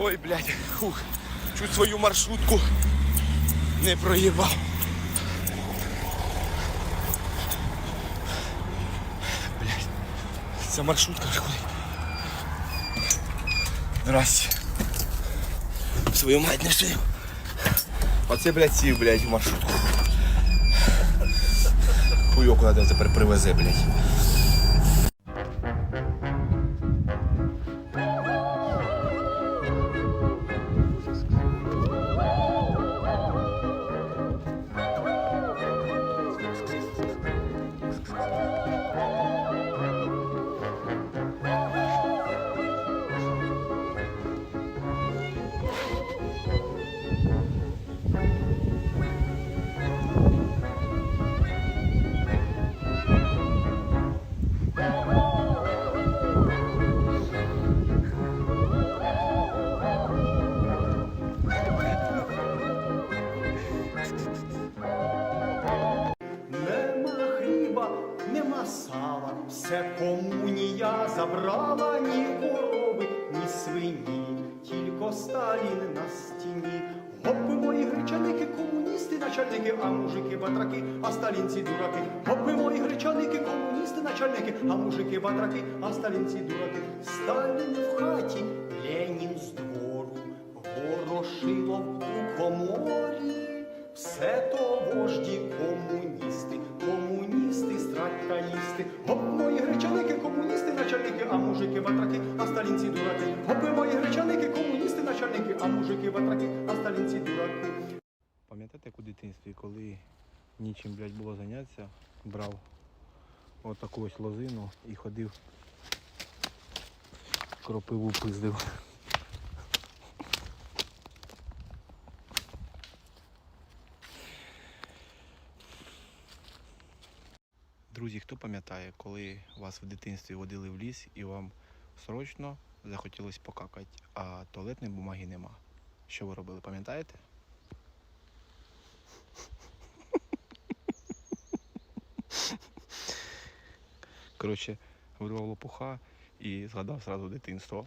Ой, блядь, хух, чуть свою маршрутку не проїбав. Блядь, ця маршрутка куди? Здрасте. Свою мать не шию. Оце, блядь, сів, блядь, в маршрутку. Хуйок куди тепер привезе, блядь. Нема сала, все комунія забрала ні корови, ні свині, тільки Сталін на стіні. Гопи мої гречаники, комуністи, начальники, а мужики батраки, а сталінці дураки. Гопи мої гречаники, комуністи, начальники, а мужики батраки, а сталінці дураки. Сталін в хаті, Ленін з двору, Ворошилов у коморі. Все то вожді комуністи, дитинстві, коли нічим, блядь, було зайнятися, брав отаку ось лозину і ходив, кропиву пиздив. Друзі, хто пам'ятає, коли вас в дитинстві водили в ліс і вам срочно захотілося покакати, а туалетної бумаги нема? Що ви робили, пам'ятаєте? Коротше, вирвав лопуха і згадав зразу дитинство.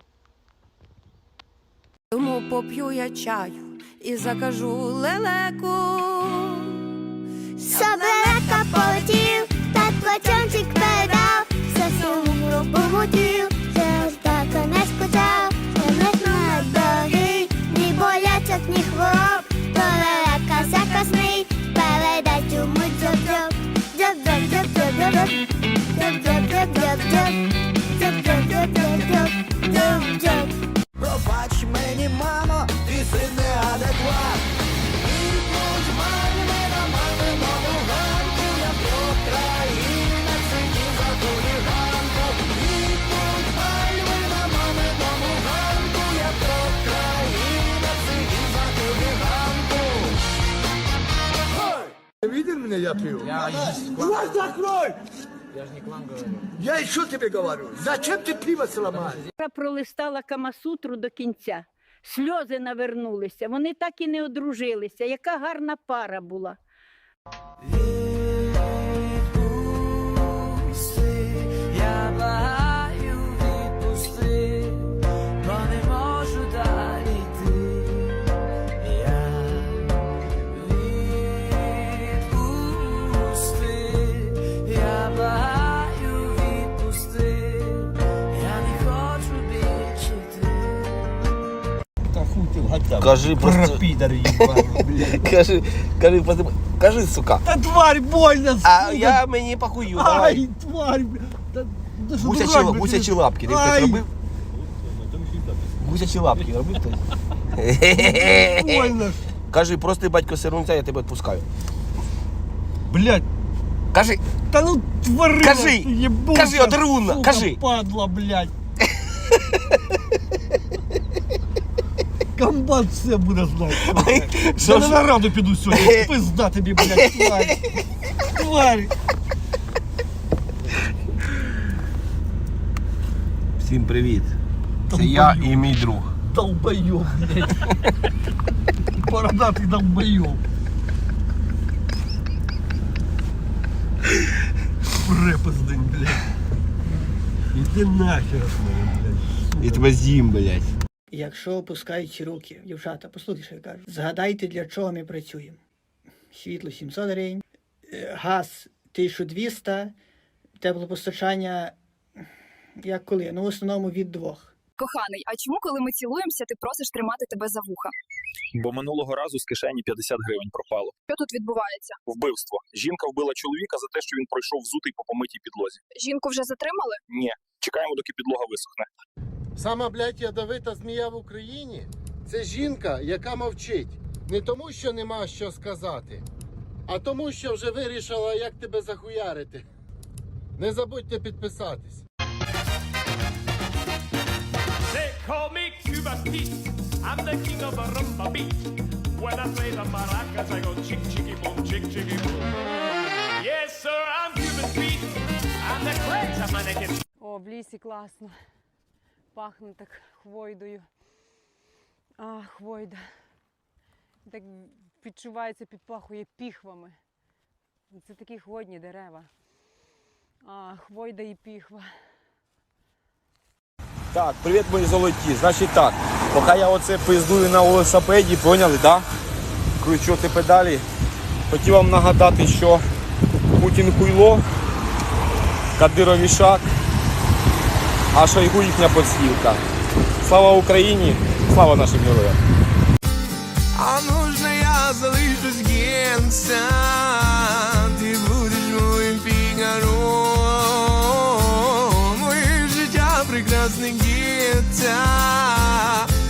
Тому поп'ю я чаю і закажу лелеку. Собелека полетів, та плачончик передав, все суму мутів, вже аж так не скучав, про країна сидів за хуліганку. Видел меня, я пью? Я Глаз закрой! Я же не к вам говорю. Я еще тебе говорю. Зачем ты пиво сломаешь? Я пролистала Камасутру до кінця. Сльози навернулися. Вони так і не одружилися. Яка гарна пара була. Кажи просто. Пидор ебаный, блядь. Кажи, кажи, просто- кажи, сука. Да тварь больно, А сука. я мені похую, Ай, давай. тварь, блядь. Да, да что Гусячі, дурак, блядь, гусячі ты? лапки, ти хтось Ай, робив? Гусячі лапки робив хтось? Больно. ж. Кажи, простий батько сирунця, я тебе відпускаю. Блядь, Кажи, да ну тварина, Кажи, ты ебучая, кажи, одрунна, сука, кажи. падла, блядь. Комбат все буде знати. сука. що Я ж- на раду піду сьогодні. Пизда тобі, блядь, тварь. Тварь. Всім привіт. Це я і мій друг. Долбоёб, блядь. Бородатый долбоёб. Препоздень, блядь. Іди нахер, от мене, блядь. Я тебе з'їм, блядь. Якщо опускають руки, дівчата, послухай, що я кажу. Згадайте, для чого ми працюємо. Світло 700 гривень, е, газ 1200, теплопостачання, як коли? Ну, в основному від двох. Коханий, а чому, коли ми цілуємося, ти просиш тримати тебе за вуха? Бо минулого разу з кишені 50 гривень пропало. Що тут відбувається? Вбивство. Жінка вбила чоловіка за те, що він пройшов взутий по помитій підлозі. Жінку вже затримали? Ні, чекаємо, доки підлога висохне. Сама, блядь, ядовита змія в Україні це жінка, яка мовчить. Не тому, що нема що сказати, а тому, що вже вирішила, як тебе захуярити. Не забудьте підписатись. They call me Cuba Pete. I'm the king of the rumba beat. When I play the maracas, I go chick chicky boom, chick chicky boom. Yes, sir, I'm Cuban Pete. I'm the craze of. О, в лісі класно. Пахне так хвойдою. А, хвойда. Так відчувається, підпахує піхвами. Це такі хвойні дерева. А, хвойда і піхва. Так, привіт, мої золоті. Значить так, поки я оце пиздую на велосипеді, поняли, да? Кручу ті педалі. Хотів вам нагадати, що Путін хуйло, Кадиров вішак, а Шойгу їхня подстілка. Слава Україні, слава нашим героям. А нужно я залишусь генця, ти будеш моїм фігаром. Моє життя прекрасне генця,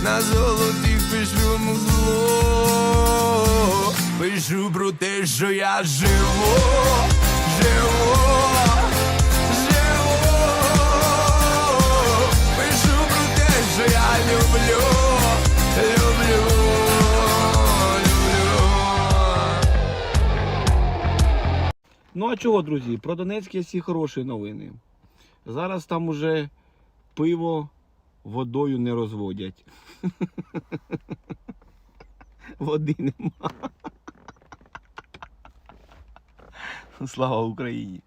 на золотих пишу зло. Пишу про те, що я живу, живу. А чого, друзі? Про Донецьк є всі хороші новини. Зараз там уже пиво водою не розводять. Води нема. Слава Україні!